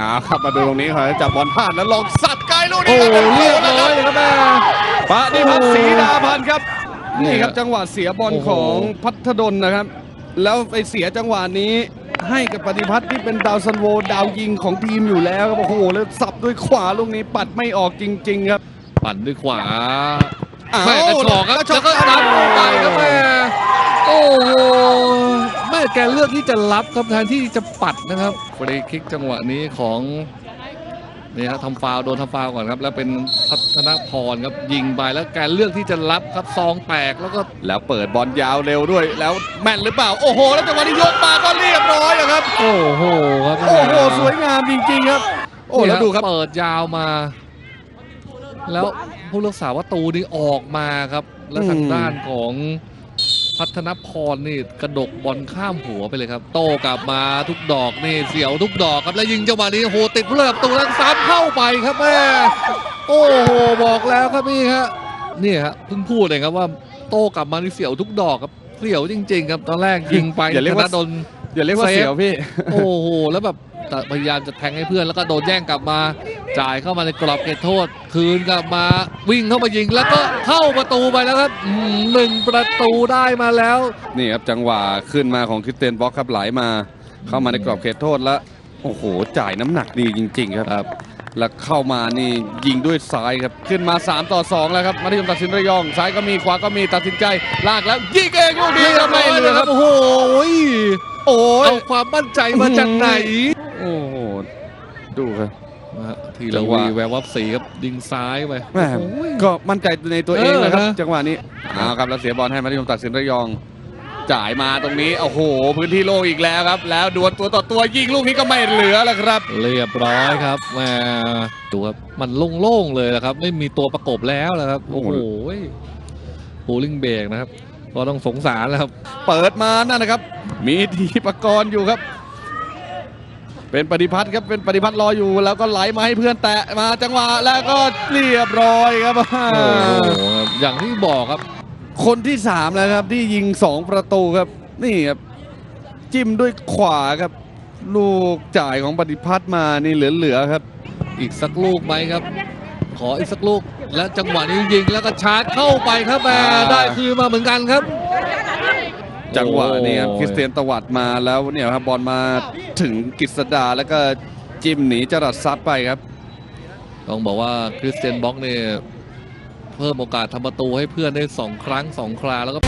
อ่าครับมาดูตรงนี้ครับจับบอลพลาดแล้วลองสับไกลลูกโอ้นี้ครับเรียบร้อยเลยครับแม่ปะนิพัฒน์ศรีดาพันธ์ครับ นี่นี่คครัรับบจังหวะเสียบอลโอ้โหของพัทดลนะครับ แล้วไปเสียจังหวะนี้ให้กับปฏิพัฒน์ที่เป็นดาวซันโวดาวยิงของทีมอยู่แล้วครับโอ้โหแล้วสับด้วยขวาลูกนี้ปัดไม่ออกจริง ๆ ครับ ปั่นด้วยขวาอ้าวแม่กระชอกครับกระชแล้อกวก็รับเข้าไปครับแม่โอ้โห แม่แกเลือกที่จะรับครับแทนที่จะปัดนะครับฟรีคิกจังหวะนี้ของนี่ครับทำฟาวล์โดนทำฟาวล์ก่อนครับ แล้วเป็นพัฒนพรครับยิงไปแล้วแกเลือกที่จะรับครับซองแตกแล้วก็แล้วเปิดบอลยาวเร็วด้วย แล้วแม่นหรือเปล่า โอ้โห แล้วจังหวะนี้ยกมาก็เรียบร้อยอะครับ โอ้โหครับโอ้โหสวยงามจริงๆครับ โอ้แล้วดูครับเปิดยาวมา แล้วผู้รักษาประตูนี่ออกมาครับ แล้วทางอืมด้านของ พัฒนพรนี่กระดกบอลข้ามหัวไปเลยครับ โต้กลับมาทุกดอกนี่เสียวทุกดอกครับ แล้วยิงจังหวะนี้โอ้โหติดผู้เล่นประตูแล้วซ้ำเข้าไปครับแม่โอ้โหบอกแล้วครับนี่ฮะนี่ฮะเพิ่งพูดเลยครับว่าโต้กลับมานี่เสียวทุกดอกครับเสียวจริง ๆ ครับตอนแรกยิงไปอย่าเรียกว่าธนดลอย่าเรียกว่าเซฟเสียวพี่ โอ้โหแล้วแบบ แต่พยายามจะแทงให้เพื่อนแล้วก็โดนแย่งกลับมา จ่ายเข้ามาในกรอบเขตโทษ คืนกลับมา วิ่งเข้ามายิงแล้วก็เข้าประตูไปแล้วครับอืมหนึ่งประตูได้มาแล้ว นี่ครับจังหวะขึ้นมาของคริสเตียนบล็อกครับไหลมา เข้ามาในกรอบเขตโทษแล้วโอ้โห จ่ายน้ำหนักดีจริง ๆ ครับ แล้วเข้ามานี่ยิงด้วยซ้ายครับ ขึ้นมา 3 ต่อ 2 แล้วครับมัธยมตัดสินระยอง ซ้ายก็มีขวาก็มีตัดสินใจ ลากแล้ว ยิงเองลูกนี้ครับไม่เหลือครับ โอ้โห โอ้ยเอาความมั่นใจมาจากไหน โอ้โหดูครับนะฮะทีจัละงหวะวีแวววับสีครับยิงซ้ายไปแม่โอ้ยก็มั่นใจในตัวเองนะครับเออนะจังหวะนี้เอาครับแล้วเสียบอลให้มัธยมตัดสินระยอง จ่ายมาตรงนี้โอ้โห พื้นที่โล่งอีกแล้วครับ แล้วดวลตัวต่อตัวยิงลูกนี้ก็ไม่เหลือแล้วครับ เรียบร้อยครับแหมดูครับมันโล่งๆเลยนะครับ ไม่มีตัวประกบแล้วนะครับโอ้โหปูลิงเบรกนะครับก็ต้องสงสารแล้วครับ เปิดมานั่นนะครับ มีทีประกรณ์อยู่ครับ เป็นปฏิพัฒน์ครับเป็นปฏิพัฒน์รออยู่ แล้วก็ไหลมาให้เพื่อนแตะมาจังหวะแล้วก็เรียบร้อยครับโอ้โหครับอย่างที่บอกครับ คนที่สามแล้วครับที่ยิงสองประตูครับ นี่ครับจิ้มด้วยขวาครับ ลูกจ่ายของปฏิพัฒน์มานี่เหลือๆครับ อีกสักลูกไหมครับ ขออีกสักลูกและจังหวะนี้ยิงแล้วก็ชาร์จเข้าไปครับแหมอ่าได้คืนมาเหมือนกันครับ จังหวะนี้ครับโอ้ยคริสเตียนตวัดมาแล้วเนี่ยครับบอลมาถึงกฤษดาแล้วก็จิ้มหนีจรัสซัดไปครับ ต้องบอกว่าคริสเตียนบ็อกเนี่ยเพิ่มโอกาสทำประตูให้เพื่อนได้สองครั้งสองคราแล้วก็